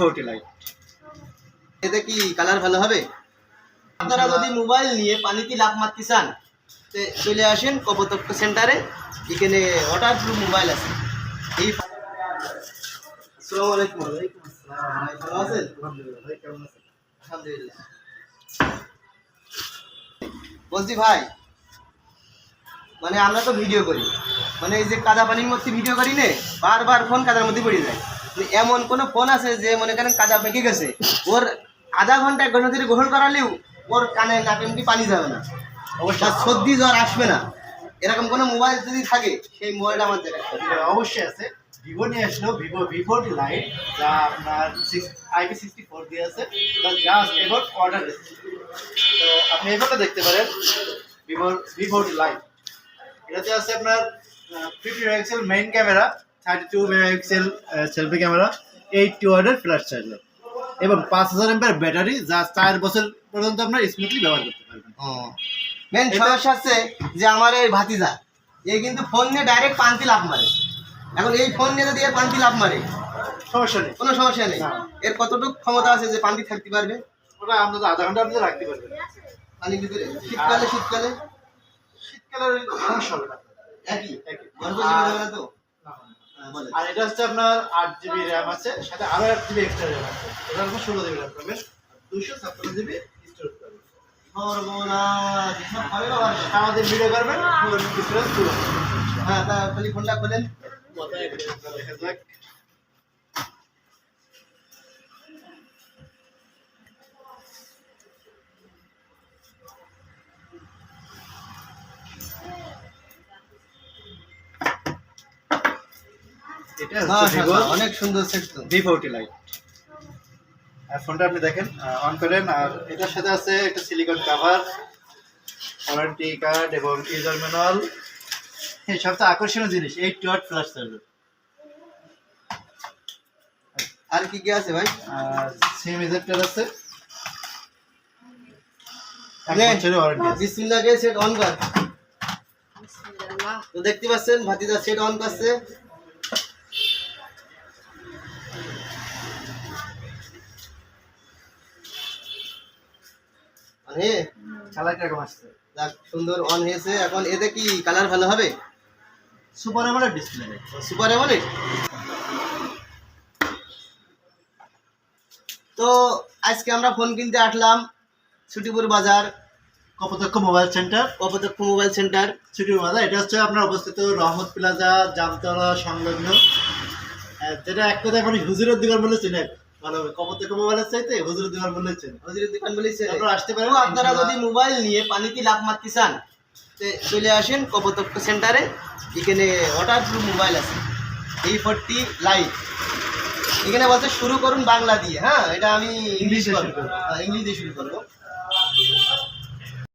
Forty light এতে কি colour ভালো হবে? আপনারা যদি মোবাইল নিয়ে পানিতে লাভ মারতে চান চলে আসেন কপোতক্ষ সেন্টারে এখানে ওয়াটার প্রুফ মোবাইল আছে। এই আসসালামু আলাইকুম। ভাই, ভালো আছেন? আলহামদুলিল্লাহ বলছি ভাই মানে আমরা তো ভিডিও করি। মানে এই যে কাদা পানির মধ্যে ভিডিও করি নে বারবার ফোন কাদার মধ্যে পড়ে যায়। এমন কোনো ফোন আছে যে মনে করেন কাদা পেকে গেছে ওর আধা ঘণ্টা এক ঘণ্টা ধরে গ্রহণ করালেও ওর কানে নাকে মুখে পানি যাবে না। অবশ্য সর্দি জ্বর আসবে না। এরকম কোনো মোবাইল যদি থাকে সেই মোবাইলটা আমার দেখা অবশ্যই আছে। ভিভো নিয়ে আসলো ভিভো ভিভো লাইট যা আপনার সিক্স আইপি সিক্সটি ফোর দিয়ে আছে। জাস্ট এবার অর্ডার তো আপনি এবারটা দেখতে পারেন। ভিভোর ভিভো লাইট এটাতে আছে আপনার fifty megapixel main camera thirty two megapixel selfie camera eight two ওয়ার্ডের ফ্ল্যাশ চার্জার এবং পাঁচ হাজার এমপের ব্যাটারি যা চার বছর পর্যন্ত আপনার স্মুথলি ব্যবহার করতে পারবেন। মেন সমস্যা হচ্ছে যে আমার এই ভাতিজা এই কিন্তু ফোন নিয়ে ডাইরেক্ট পান্তি লাভ মারে। এখন এই ফোন নিয়ে যদি এ পান্তি লাভ মারে সমস্যা নেই। কোনো সমস্যা নেই। এর কতটুকু ক্ষমতা আছে যে পান্তি থাকতে পারবে? ওটা আপনাদের আধা ঘণ্টা আপনি রাখতে পারবেন। পানির ভিতরে? শীতকালে শীতকালে? শীতকালের সমস্যা হবে না। একই? একই। গল্প জীবন হবে না তো। আর এটা হচ্ছে আপনার আট জিবি র্যাম আছে সাথে আরও এক জিবি এক্সট্রা র্যাম আছে। এটা হচ্ছে ষোলো জিবি র্যাম পাবেন। দুশো ছাপ্পান্ন জিবি স্টোরেজ পাবেন। সর্বনাশ, হবে না আমাদের ভিডিও করবেন হ্যাঁ তা খালি ফোনটা খোলেন। দেখা এটা অনেক সুন্দর ভি ফোরটি লাইট আর ফোনটা আপনি দেখেন অন করেন আর এটার সাথে আছে একটা সিলিকন কাভার ওয়ারেন্টি কার্ড এবং ইউজার ম্যানুয়াল এই সবচেয়ে আকর্ষণীয় জিনিস এই টট ফ্ল্যাশ চার্জার আর কি কি আছে ভাই? আর সিম ইজেক্টর আছে। বিসমিল্লাহকে সেট অন কর। তো দেখতে পাচ্ছেন ভাতিজা সেট অন করছে। কালার কীরকম আসছে। যাক, সুন্দর অন হয়েছে। এখন এতে কি কালার ভালো হবে? Super AMOLED display super AMOLED তো আজকে আমরা ফোন কিনতে আসলাম ছুটিপুর বাজার। Kapotaksha mobile centre. Kapotaksha mobile centre. ছুটির মাথা এটা হচ্ছে আপনার অবস্থিত রহমত প্লাজা জামতলা সংলগ্ন। যেটা এক কথায় মানে হুজুরের দোকান বলে চেনে ভালো মোবাইলের চাইতে দোকান বলেছেন হজরত দোকান বলেছে আপনারা আসতে পারেন। আপনারা যদি মোবাইল নিয়ে পানিতে লাভ মারতে চান চলে আসেন কপোতক্ষ সেন্টারে এখানে ওয়াটার প্রুফ মোবাইল আছে। এই ফোরটি লাইট এখানে বলতে শুরু করুন বাংলা দিয়ে। হ্যাঁ এটা আমি ইংলিশ ইংলিশে করব। করব। হ্যাঁ, ইংলিশ দিয়ে শুরু করব।